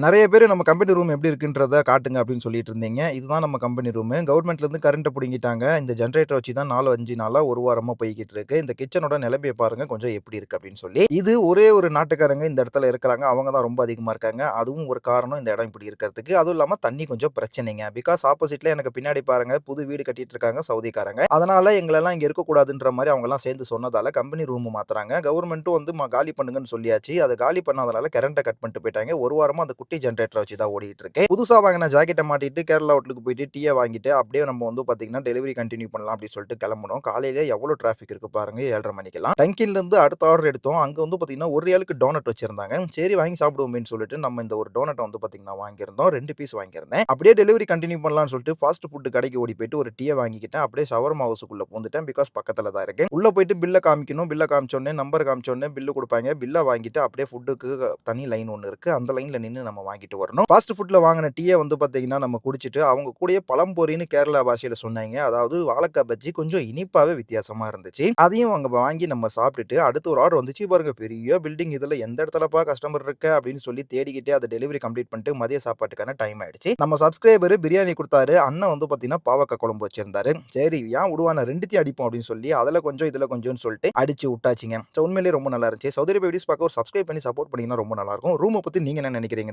நிறைய பேர் நம்ம கம்பெனி ரூம் எப்படி இருக்குன்றத காட்டுங்க அப்படின்னு சொல்லிட்டு இருந்தீங்க. இதுதான் நம்ம கம்பெனி ரூமு. கவர்மெண்ட்லேருந்து கரண்ட்டை பிடிங்கிட்டாங்க இந்த ஜென்ரேட்டர் வச்சு தான் நாலு அஞ்சு நாளாக ஒரு வாரமாக போய்கிட்டு இருக்கு. இந்த கிச்சனோட நிலைமையை பாருங்க கொஞ்சம் எப்படி இருக்கு அப்படின்னு சொல்லி. இது ஒரே ஒரு நாட்டுக்காரங்க இந்த இடத்துல இருக்கிறாங்க. அவங்க தான் ரொம்ப அதிகமாக இருக்காங்க. அதுவும் ஒரு காரணம் இந்த இடம் இப்படி இருக்கிறதுக்கு. அதுவும் இல்லாமல் தண்ணி கொஞ்சம் பிரச்சனைங்க. பிகாஸ் ஆப்போசிட்ல எனக்கு பின்னாடி பாருங்க புது வீடு கட்டிட்டு இருக்காங்க சவுதிக்காரங்க. அதனால எங்களெல்லாம் இங்கே இருக்கக்கூடாதுன்ற மாதிரி அவங்கலாம் சேர்ந்து சொன்னதால கம்பெனி ரூம் மாத்துறாங்க. கவர்மெண்ட்டும் வந்து காலி பண்ணுங்கன்னு சொல்லியாச்சு. அதை காலி பண்ணாதனால கரண்ட்டை கட் பண்ணிட்டு போயிட்டாங்க. ஒரு வாரமாக அந்த குட்டி ஜென்ரேட்டரை வச்சு தான் ஓடிட்டு இருக்கு. புதுசா வாங்கின ஜாக்கெட்டை மாட்டிட்டு கேரளா ஹோட்டலுக்கு போயிட்டு டீயை வாங்கிட்டு அப்படியே நம்ம வந்து பார்த்தீங்கன்னா, டெலிவரி கண்டினியூ பண்ணலாம் அப்படின்னு சொல்லிட்டு கிளம்பணும் காலையிலே எவ்வளோ டிராஃபிக் இருக்கு பாருங்க ஏழரை மணிக்கெல்லாம். டங்கின்லேருந்து அடுத்த ஆர்டர் எடுத்தோம். அங்க வந்து பார்த்தீங்கன்னா, ஒரு ஏழுக்கு டோனட் வச்சிருந்தாங்க. சரி வாங்கி சாப்பிடுவோமேன்னு சொல்லிட்டு நம்ம இந்த ஒரு டோனட்டை வந்து பார்த்தீங்கன்னா வாங்கியிருந்தோம். ரெண்டு பீஸ் வாங்கியிருந்தேன். அப்படியே டெலிவரி கண்டினியூ பண்ணலாம்னு சொல்லிட்டு ஃபாஸ்ட் ஃபுட் கடைக்கு ஓடி போயிட்டு ஒரு டீய வாங்கிக்கிட்டேன். அப்படியே ஷவர்மா ஹவுஸுக்குள்ள பூந்துட்டேன். பிகாஸ் பக்கத்துல தான் இருக்கு. உள்ள போயிட்டு பில்ல காமிக்கணும். பில்ல காமிச்சோடனே நம்பர் காமிச்சோடனே பில்லு கொடுப்பாங்க பில்லை பில்ல வாங்கிட்டு அப்படியே ஃபுட்டுக்கு தனி லைன் ஒன்று இருக்கு. அந்த லைன்ல நின்று நம்ம வாங்கிட்டு வரணும். ஃபாஸ்ட் ஃபுட்டில் வாங்கின டீயை வந்து பார்த்தீங்கன்னா, நம்ம குடிச்சிட்டு அவங்க கூடயே பழம்பொரின்னு கேரளா பாஷையில் சொன்னாங்க அதாவது வாழைக்காய் பஜ்ஜி கொஞ்சம் இனிப்பாகவே வித்தியாசமாக இருந்துச்சு. அதையும் அங்கே வாங்கி நம்ம சாப்பிட்டுட்டு அடுத்து ஒரு ஆர்டர் வந்துச்சு பாருங்க. பெரிய பில்டிங் இதில் எந்த இடத்துலப்பா கஸ்டமர் இருக்க அப்படின்னு சொல்லி தேடிக்கிட்டே அதை டெலிவரி கம்ப்ளீட் பண்ணிட்டு மதிய சாப்பாட்டுக்கான டைம் ஆயிடுச்சு. நம்ம சப்ஸ்கிரைபர் பிரியாணி கொடுத்தாரு அண்ணன் வந்து பார்த்தீங்கன்னா, பாவக்காய் குழம்பு வச்சிருந்தாரு. சரி ஏன் விடுவான ரெண்டுத்தையும் அடிப்போம் அப்படின்னு சொல்லி அதில் கொஞ்சம் இதில் கொஞ்சம்னு சொல்லிட்டு அடிச்சு விட்டாச்சுங்க. ஸோ உண்மையிலேயே ரொம்ப நல்லா இருந்துச்சு. சௌதரி வீடியோஸ் பார்க்க ஒரு சப்ஸ்கிரைப் பண்ணி சப்போர்ட் பண்ணிங்கன்னா ரொம்ப நல்லாயிருக்கும் ரூமை பற்றி நீங்கள் என்ன நினைக்கிறீங்க